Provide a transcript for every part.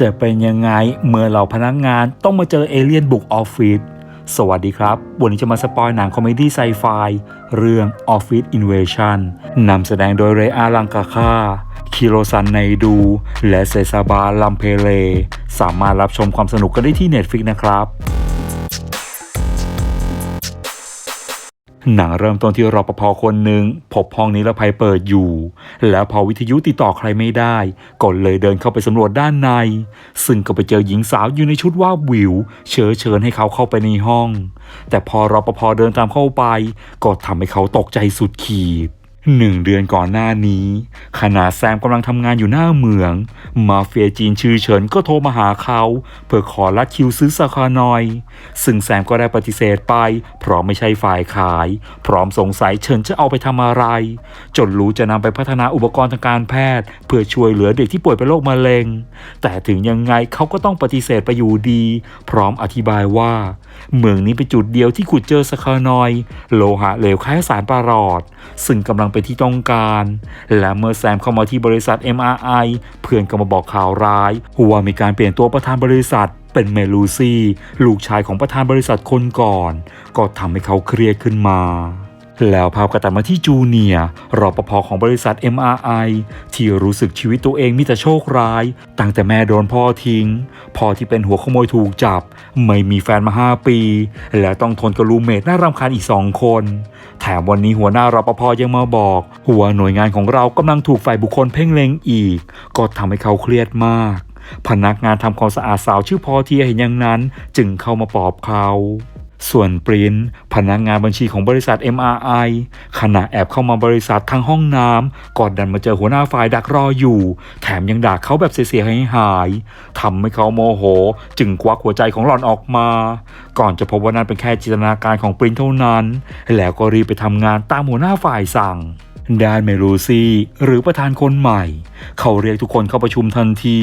จะเป็นยังไงเมื่อเราพนักงานต้องมาเจอเอเลี่ยนบุกออฟฟิศ สวัสดีครับ วันนี้จะมาสปอยหนังคอมเมดี้ไซไฟเรื่อง Office Invasion นำแสดงโดยเรอาลังกาค่าคิโรซันไนดู และเซซาบาลัมเพเล สามารถรับชมความสนุกกันได้ที่ Netflix นะครับ หนังเริ่มต้นที่รปภคนหนึ่งพบห้องนิรภัยเปิดอยู่ แล้วพอวิทยุติดต่อใครไม่ได้ก็เลยเดินเข้าไปสำรวจด้านใน ซึ่งก็ไปเจอหญิงสาวอยู่ในชุดว่าบวิว เชิญเชิญให้เขาเข้าไปในห้อง แต่พอรปภเดินตามเข้าไป ก็ทำให้เขาตกใจสุดขีด หนึ่งเดือนก่อนหน้านี้ ขณะแซมกำลังทำงานอยู่หน้าเมือง มาเฟียจีนชื่อเฉินก็โทรมาหาเขา เพื่อขอลัดคิวซื้อสาคานอย ซึ่งแซมก็ได้ปฏิเสธไป เพราะไม่ใช่ฝ่ายขาย พร้อมสงสัยเฉินจะเอาไปทำอะไร จนรู้จะนำไปพัฒนาอุปกรณ์ทางการแพทย์ เพื่อช่วยเหลือเด็กที่ป่วยเป็นโรคมะเร็ง แต่ถึงยังไงเขาก็ต้องปฏิเสธไปอยู่ดี พร้อมอธิบายว่า เมืองนี้เป็นจุดเดียวที่ขุดเจอสคานอย โลหะเหลวคล้ายสารประหลอด ซึ่งกำลังไปที่ต้องการ และเมื่อแซมเข้ามาที่บริษัท MRI เพื่อนก็มาบอกข่าวร้ายว่ามีการเปลี่ยนตัวประธานบริษัทเป็นเมลูซี่ ลูกชายของประธานบริษัทคนก่อน ก็ทำให้เขาเครียดขึ้นมา แล้วภาพก็ตัดมาที่จูเนียร์รปภของบริษัท MRI ที่รู้สึกชีวิตตัวเองมีแต่โชคร้าย ตั้งแต่แม่โดนพ่อทิ้ง พ่อที่เป็นหัวขโมยถูกจับ ไม่มีแฟนมา 5 ปี และต้องทนกับรูเมทน่ารำคาญอีก2คน แถมวันนี้หัวหน้ารปภยังมาบอกหัวหน่วยงานของเรากำลังถูกฝ่ายบุคคลเพ่งเล็งอีก ก็ทำให้เขาเครียดมาก พนักงานทำความสะอาดสาวชื่อพอเทียเห็นอย่างนั้น จึงเข้ามาปลอบเขา ส่วนปรินพนักงานบัญชีของบริษัท MRI ขณะแอบเข้ามาบริษัททางห้องน้ำก่อนดันมาเจอหัวหน้าฝ่ายดักรออยู่ แถมยังด่าเขาแบบเสียหายหายทำให้เขาโมโห จึงควักหัวใจของหล่อนออกมา ก่อนจะพบว่านั่นเป็นแค่จินตนาการของปรินเท่านั้น แล้วก็รีบไปทำงานตามหัวหน้าฝ่ายสั่ง ด้านเมลูซี่หรือประธานคนใหม่ เขาเรียกทุกคนเข้าประชุมทันที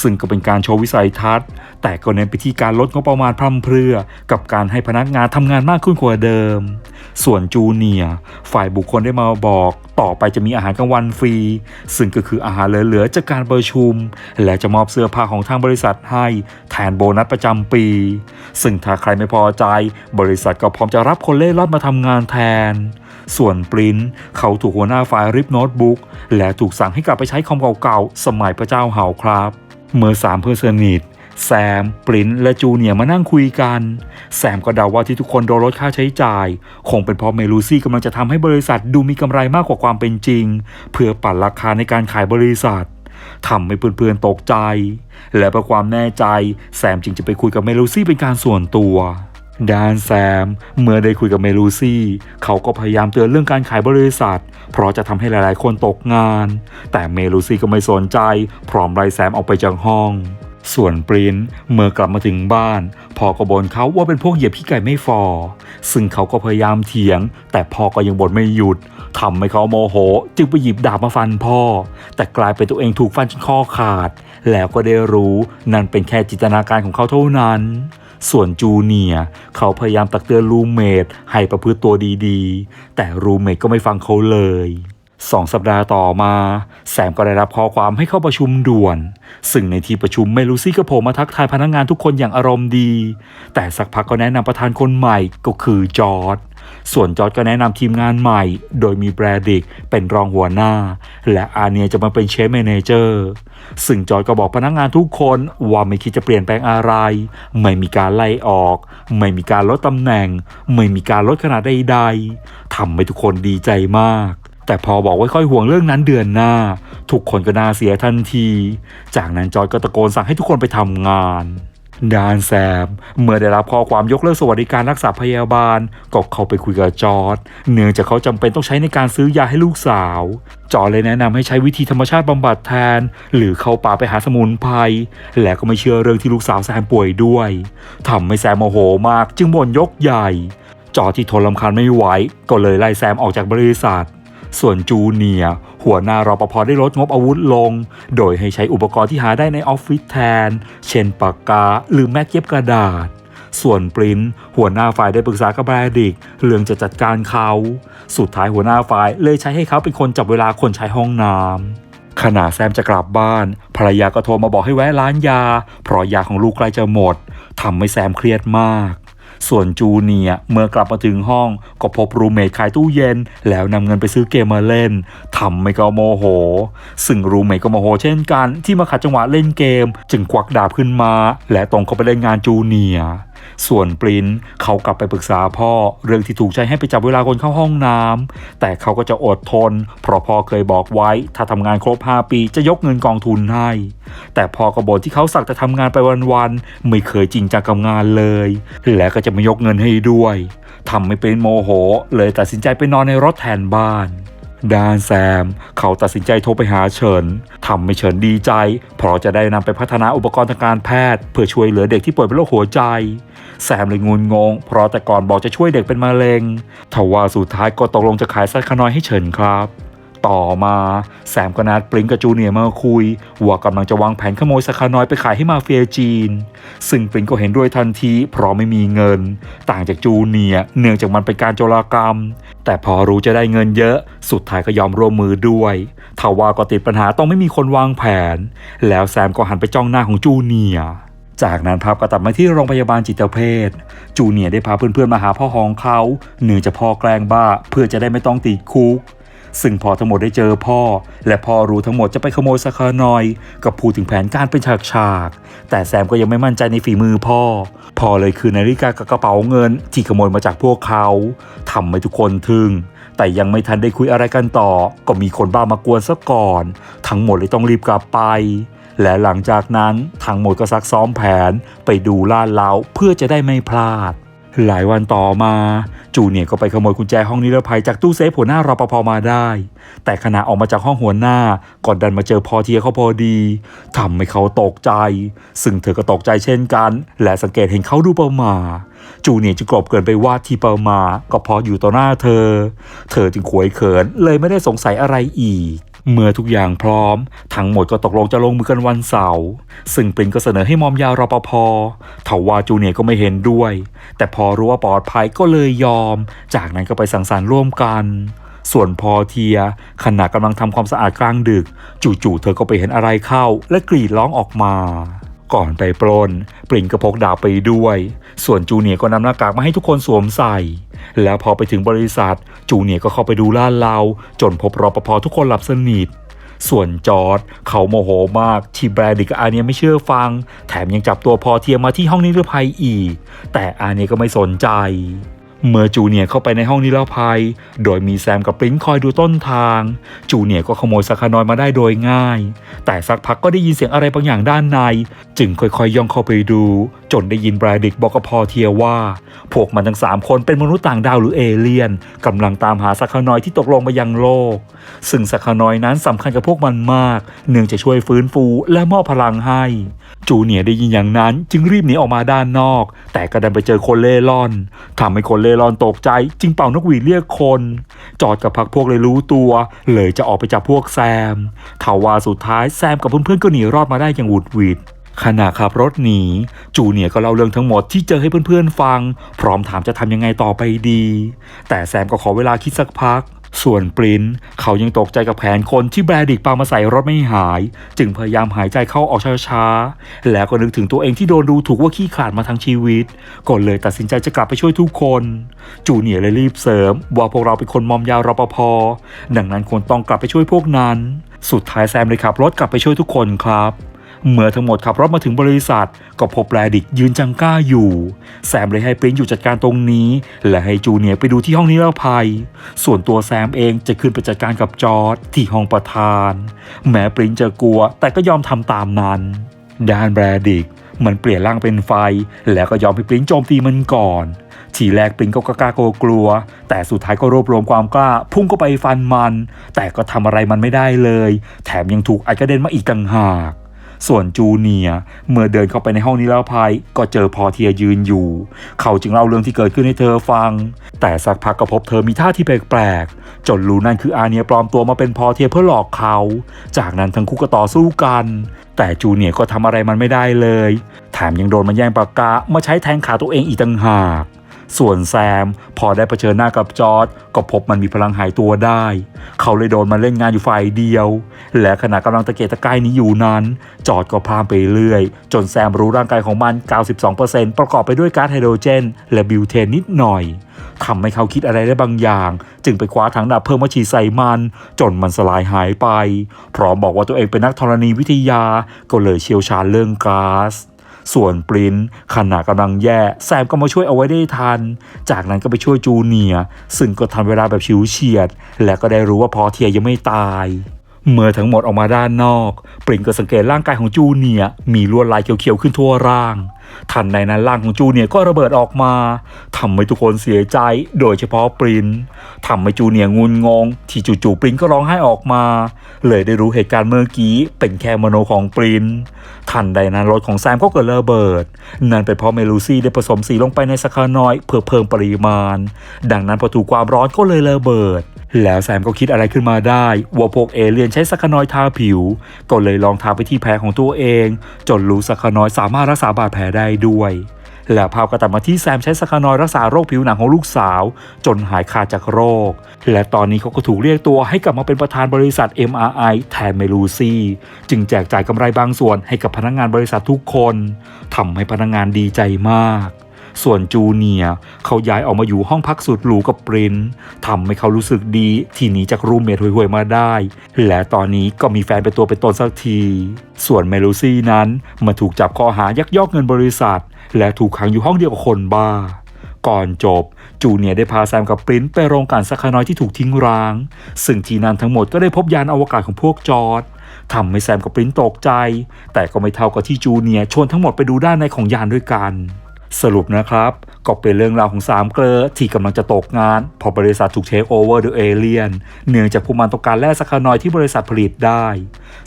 ซึ่งก็เป็นการโชว์วิสัยทัศน์ แต่ก็เน้นไปที่การลดงบประมาณพร่ำเพรื่อ กับการให้พนักงานทำงานมากขึ้นกว่าเดิม ส่วนจูเนียฝ่ายบุคคลได้มาบอก ต่อไปจะมีอาหารกลางวันฟรี ซึ่งก็คืออาหารเหลือๆจากการประชุม และจะมอบเสื้อผ้าของทางบริษัทให้แทนโบนัสประจำปี ซึ่งถ้าใครไม่พอใจ บริษัทก็พร้อมจะรับคนเล่ร่อนมาทำงานแทน ส่วนปรินท์เขาถูกหัวหน้าฝ่ายริบโน้ตบุ๊กและถูกสั่งให้กลับไปใช้คอมเก่าๆสมัยพระเจ้าเห่าครับ เมื่อสามเพื่อนสนิท แซม ปรินและจูเนียมานั่งคุยกัน แซมก็เดาว่าที่ทุกคนโดนลดค่าใช้จ่าย คงเป็นเพราะเมลูซี่กำลังจะทำให้บริษัทดูมีกำไรมากกว่าความเป็นจริง เพื่อปั่นราคาในการขายบริษัททำให้เพื่อนๆตกใจ และเพื่อความแน่ใจ แซมจึงจะไปคุยกับเมลูซี่เป็นการส่วนตัวด้านแซม เมื่อได้คุยกับเมลูซี่ เขาก็พยายามเตือนเรื่องการขายบริษัท เพราะจะทำให้หลายๆ คนตกงาน แต่เมลูซี่ก็ไม่สนใจ พร้อมไล่แซมออกไปจากห้อง ส่วนปรินเมื่อกลับมาถึงบ้านพ่อก็บ่นเขาว่าเป็นพวกเหยียบพี่ไก่ไม่ฟอ ซึ่งเขาก็พยายามเถียง แต่พ่อก็ยังบ่นไม่หยุดทำให้เขาโมโห จึงไปหยิบดาบมาฟันพ่อ แต่กลายเป็นตัวเองถูกฟันจนคอขาด แล้วก็ได้รู้นั่นเป็นแค่จินตนาการของเขาเท่านั้น ส่วนจูเนียเขาพยายามตักเตือนรูเมทให้ประพฤติตัวดีๆ แต่รูเมทก็ไม่ฟังเขาเลย สองสัปดาห์ต่อมา แซมก็ได้รับข้อความให้เข้าประชุมด่วน ซึ่งในที่ประชุมเมลูซี่ก็โผล่มาทักทายพนักงานทุกคนอย่างอารมณ์ดี แต่สักพักก็แนะนำประธานคนใหม่ก็คือจอร์ดส่วนจอร์ดก็แนะนำทีมงานใหม่ โดยมีแบรดิกเป็นรองหัวหน้า และอาเนียจะมาเป็นเชฟเมนเจอร์ ซึ่งจอร์ดก็บอกพนักงานทุกคนว่าไม่คิดจะเปลี่ยนแปลงอะไร ไม่มีการไล่ออก ไม่มีการลดตำแหน่ง ไม่มีการลดขนาดใดๆทำให้ทุกคนดีใจมาก แต่พอบอกไว้ค่อยห่วงเรื่องนั้นเดือนหน้า ทุกคนก็น่าเสียทันที จากนั้นจอร์ดก็ตะโกนสั่งให้ทุกคนไปทำงานดานแซม เมื่อได้รับข้อความยกเลิกสวัสดิการรักษาพยาบาล ก็เข้าไปคุยกับจอร์ดเนื่องจากเขาจำเป็นต้องใช้ในการซื้อยาให้ลูกสาว จอร์ดเลยแนะนำให้ใช้วิธีธรรมชาติบำบัดแทน หรือเข้าป่าไปหาสมุนไพรและก็ไม่เชื่อเรื่องที่ลูกสาวแซมป่วยด้วยทำให้แซมโมโหมากจึงบ่นยกใหญ่ จอร์ดที่ทนลำคาญไม่ไหวก็เลยไล่แซมออกจากบริษัท ส่วนจูเนียหัวหน้ารปภได้ลดงบอาวุธลง โดยให้ใช้อุปกรณ์ที่หาได้ในออฟฟิศแทน เช่นปากกาหรือแม็กเย็บกระดาษ ส่วนปรินหัวหน้าฝ่ายได้ปรึกษากับแบรดิกเรื่องจะจัดการเขา สุดท้ายหัวหน้าฝ่ายเลยใช้ให้เขาเป็นคนจับเวลาคนใช้ห้องน้ขณะแซมจะกลับบ้าน ภรรยาก็โทรมาบอกให้แวะร้านยา เพราะยาของลูกใกล้จะหมดทำให้แซมเครียดมาก ส่วนจูเนียเมื่อกลับมาถึงห้อง ก็พบรูเมทขายตู้เย็น แล้วนำเงินไปซื้อเกมมาเล่นทำให้เขาโมโห ซึ่งรูเมทก็โมโหเช่นกันที่มาขัดจังหวะเล่นเกม จึงควักดาบขึ้นมา และตรงเข้าไปเล่นงานจูเนียร์ ส่วนปรินเขากลับไปปรึกษาพ่อเรื่องที่ถูกใช้ให้ไปจับเวลาคนเข้าห้องน้ำแต่เขาก็จะอดทน เพราะพ่อเคยบอกไว้ ถ้าทำงานครบ 5 ปีจะยกเงินกองทุนให้ แต่พอกระบฏที่เขาสักแต่ทำงานไปวันๆไม่เคยจริงจังกับงานเลย และก็จะไม่ยกเงินให้ด้วยทำไม่เป็นโมโห เลยตัดสินใจไปนอนในรถแทนบ้านดานแซม เขาตัดสินใจโทรไปหาเฉินทำให้เฉินดีใจ เพราะจะได้นำไปพัฒนาอุปกรณ์ทางการแพทย์ เพื่อช่วยเหลือเด็กที่ป่วยเป็นโรคหัวใจ แซมเลยงุนงง เพราะแต่ก่อนบอกจะช่วยเด็กเป็นมะเร็งทว่าสุดท้ายก็ตกลงจะขายไส้ขน้อยให้เฉินครับต่อมา แซมก็นัดปริงกับจูเนียมาคุย ว่ากำลังจะวางแผนขโมยสคาน้อยไปขายให้มาเฟียจีน ซึ่งปริงก็เห็นด้วยทันที เพราะไม่มีเงิน ต่างจากจูเนียเนื่องจากมันเป็นการโจรกรรม แต่พอรู้จะได้เงินเยอะ สุดท้ายก็ยอมร่วมมือด้วยทว่าก็ติดปัญหาต้องไม่มีคนวางแผน แล้วแซมก็หันไปจ้องหน้าของจูเนียร์ จากนั้นภาพก็ตัดมาที่โรงพยาบาลจิตเภทจูเนียร์ได้พาเพื่อนๆมาหาพ่อของเขาเนื่องจากพ่อแกล้งบ้าเพื่อจะได้ไม่ต้องติดคุกซึ่งพอทั้งหมดได้เจอพ่อ และพ่อรู้ทั้งหมดจะไปขโมยสคานอย กับพูดถึงแผนการเป็นฉากๆแต่แซมก็ยังไม่มั่นใจในฝีมือพ่อ พ่อเลยคือนาฬิกากับกระเป๋าเงิน ที่ขโมยมาจากพวกเขาทำให้ทุกคนทึ่ง แต่ยังไม่ทันได้คุยอะไรกันต่อ ก็มีคนบ้ามากวนซะก่อน ทั้งหมดเลยต้องรีบกลับไป และหลังจากนั้นทั้งหมดก็ซักซ้อมแผนไปดูลาดเลาเพื่อจะได้ไม่พลาด หลายวันต่อมา จูเนียก็ไปขโมยกุญแจห้องนิรภัยจากตู้เซฟหัวหน้ารปภมาได้ แต่ขณะออกมาจากห้องหัวหน้าก่อนดันมาเจอพอเทียเขาพอดีทำให้เขาตกใจ ซึ่งเธอก็ตกใจเช่นกัน และสังเกตเห็นเขาดูประมาจูเนียจึงกลบเกินไปว่าที่ประมา ก็เพราะอยู่ต่อหน้าเธอ เธอจึงขวยเขินเลยไม่ได้สงสัยอะไรอีก เมื่อทุกอย่างพร้อม ทั้งหมดก็ตกลงจะลงมือกันวันเสาร์ซึ่งปรินก็เสนอให้มอมยารปภทว่าจูเนียก็ไม่เห็นด้วย แต่พอรู้ว่าปลอดภัยก็เลยยอม จากนั้นก็ไปสังสรรค์ร่วมกัน ส่วนพอเทียขณะกำลังทำความสะอาดกลางดึก จู่ๆเธอก็ไปเห็นอะไรเข้า และกรีดร้องออกมา ก่อนไปปล้น ปริงก็พกดาบไปด้วย ส่วนจูเนียก็นำหน้ากากมาให้ทุกคนสวมใส่ แล้วพอไปถึงบริษัท จูเนียก็เข้าไปดูล่านเราจนพบรปภทุกคนหลับสนิทส่วนจอร์ดเขาโมโหมากที่แบรดิกอาเนียไม่เชื่อฟัง แถมยังจับตัวพอเทียมาที่ห้องนิรภัยอีก แต่อาเนียก็ไม่สนใจ เมื่อจูเนียเข้าไปในห้องนิรภัย โดยมีแซมกับปริ้นคอยดูต้นทาง จูเนียก็ขโมยสคานอยมาได้โดยง่าย แต่สักพักก็ได้ยินเสียงอะไรบางอย่างด้านใน จึงค่อยๆย่องเข้าไปดู จนได้ยินบรดิกบอกกับพอเทียว่า พวกมันทั้งสามคนเป็นมนุษย์ต่างดาวหรือเอเลี่ยนกำลังตามหาสคานอยที่ตกลงมายังโลก ซึ่งสคานอยนั้นสำคัญกับพวกมันมาก เนื่องจะช่วยฟื้นฟูและมอบพลังให้จูเนียร์ได้ยินอย่างนั้นจึงรีบหนีออกมาด้านนอก แต่ก็ดันไปเจอคนเล่ร่อนทำให้คนเล่ร่อนตกใจ จึงเป่านกหวีดเรียกคน จอดกับพักพวกเลยรู้ตัว เลยจะออกไปจับพวกแซมทว่าสุดท้ายแซมกับเพื่อนๆก็หนีรอดมาได้อย่างหวุดหวิดขณะขับรถหนี จูเนียร์ก็เล่าเรื่องทั้งหมดที่เจอให้เพื่อนๆฟัง พร้อมถามจะทำยังไงต่อไปดี แต่แซมก็ขอเวลาคิดสักพัก ส่วนปรินเขายังตกใจกับแผนคนที่แบรดิกปามาใส่รถไม่หาย จึงพยายามหายใจเข้าออกช้าๆ แล้วก็นึกถึงตัวเองที่โดนดูถูกว่าขี้ขลาดมาทั้งชีวิตก็เลยตัดสินใจจะกลับไปช่วยทุกคน จูเนียร์เลยรีบเสริม ว่าพวกเราเป็นคนมอมยารปภดังนั้นควรต้องกลับไปช่วยพวกนั้น สุดท้ายแซมเลยขับรถกลับไปช่วยทุกคนครับ เมื่อทั้งหมดขับรถมาถึงบริษัท ก็พบแบรดิกยืนจังก้าอยู่ แซมเลยให้ปริ้นอยู่จัดการตรงนี้ และให้จูเนียร์ไปดูที่ห้องนิรภัย ส่วนตัวแซมเองจะขึ้นไปจัดการกับจอร์ดที่ห้องประธาน แม้ปริ้นจะกลัว แต่ก็ยอมทำตามนั้น ด้านแบรดิกมันเปลี่ยนร่างเป็นไฟ แล้วก็ยอมให้ปริ้นโจมตีมันก่อน ทีแรกปริ้นก็กล้าๆกลัว แต่สุดท้ายก็รวบรวมความกล้า พุ่งเข้าไปฟันมัน แต่ก็ทำอะไรมันไม่ได้เลย แถมยังถูกไอกระเด็นมาอีกต่างหาก ส่วนจูเนียเมื่อเดินเข้าไปในห้องนิรภัยก็เจอพอเทียยืนอยู่ เขาจึงเล่าเรื่องที่เกิดขึ้นให้เธอฟัง แต่สักพักก็พบเธอมีท่าที่แปลกๆ จนรู้นั่นคืออาเนียปลอมตัวมาเป็นพอเทียเพื่อหลอกเขา จากนั้นทั้งคู่ก็ต่อสู้กัน แต่จูเนียก็ทำอะไรมันไม่ได้เลยแถมยังโดนมันแย่งปากกามาใช้แทงขาตัวเองอีกต่างหาก ส่วนแซม พอได้เผชิญหน้ากับจอร์ดก็พบมันมีพลังหายตัวได้ เขาเลยโดนมาเล่นงานอยู่ฝ่ายเดียว และขณะกำลังตะเกียกตะกายนี้อยู่นั้น จอร์ดก็พามไปเรื่อย จนแซมรู้ร่างกายของมัน 92%ประกอบไปด้วยก๊าซไฮโดรเจน และบิวเทนนิดหน่อยทำให้เขาคิดอะไรได้บางอย่าง จึงไปคว้าถังดับเพลิงมาฉีดใส่มัน จนมันสลายหายไป พร้อมบอกว่าตัวเองเป็นนักธรณีวิทยา ก็เลยเชี่ยวชาญเรื่องก๊าซ ส่วนปรินขณะกำลังแย่ แซมก็มาช่วยเอาไว้ได้ทัน จากนั้นก็ไปช่วยจูเนียซึ่งก็ทันเวลาแบบชิวเฉียด และก็ได้รู้ว่าพอเทียยังไม่ตาย เมื่อทั้งหมดออกมาด้านนอก ปรินก็สังเกตร่างกายของจูเนียมีลวดลายเขียวๆขึ้นทั่วร่าง ทันในนั้นร่างของจูเนียก็ระเบิดออกมาทำให้ทุกคนเสียใจโดยเฉพาะปรินทำให้จูเนียงุนงง ที่จู่ๆปรินก็ร้องไห้ออกมา เลยได้รู้เหตุการณ์เมื่อกี้เป็นแค่มโนของปรินทันใดนั้นรถของแซมก็เกิดระเบิด นั่นเป็นเพราะเมลูซี่ได้ผสมสีลงไปในสคานอยเพื่อเพิ่มปริมาณ ดังนั้นพอถูกความร้อนก็เลยระเบิด แล้วแซมก็คิดอะไรขึ้นมาได้ว่าพวกเอเลี่ยนใช้สคานอยทาผิว ก็เลยลองทาไปที่แผลของตัวเอง จนรู้สคานอยสามารถรักษาบาดแผลได้ด้วยและภาพก็ตัดมาที่แซมใช้สคานอยรักษาโรคผิวหนังของลูกสาว จนหายขาดจากโรค และตอนนี้เขาก็ถูกเรียกตัวให้กลับมาเป็นประธานบริษัท MRI แทนเมลูซี่จึงแจกจ่ายกำไรบางส่วนให้กับพนักงงานบริษัททุกคนทำให้พนักงงานดีใจมาก ส่วนจูเนียเขาย้ายออกมาอยู่ห้องพักสุดหรูกับปรินทำให้เขารู้สึกดีที่หนีจากรูมเมทห่วยๆมาได้ และตอนนี้ก็มีแฟนเป็นตัวเป็นตนสักที ส่วนเมลูซี่นั้นมาถูกจับข้อหายักยอกเงินบริษัท และถูกขังอยู่ห้องเดียวกับคนบ้าก่อนจบ จูเนียได้พาแซมกับปรินไปโรงกลั่นสักน้อยที่ถูกทิ้งร้าง ซึ่งทีนั่นทั้งหมดก็ได้พบยานอวกาศของพวกจอร์ดทำให้แซมกับปรินตกใจ แต่ก็ไม่เท่ากับที่จูเนียชวนทั้งหมดไปดูด้านในของยานด้วยกัน สรุปนะครับก็เป็นเรื่องราวของสามเกลอที่กำลังจะตกงานเพอบริษัทถูกเทคโอเวอร์โดยเอเลียน เนื่องจากผู้มันต้องการแร่สักนอยที่บริษัทผลิตได้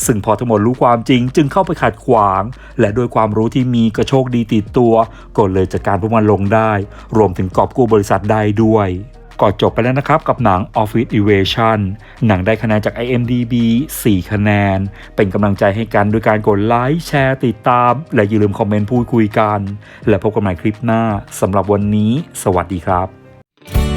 ซึ่งพอทั้งหมดรู้ความจริงจึงเข้าไปขัดขวาง และด้วยความรู้ที่มีก็โชคดีติดตัว ก็เลยจัดการพวกมันลงได้ รวมถึงกอบกู้บริษัทได้ด้วย ก็จบไปแล้วนะครับกับหนัง Office Evasion หนังได้คะแนนจาก IMDb 4 คะแนน เป็นกำลังใจให้กันโดยการกดไลค์แชร์ติดตาม และอย่าลืมคอมเมนต์พูดคุยกัน และพบกันใหม่คลิปหน้าสำหรับวันนี้ สวัสดีครับ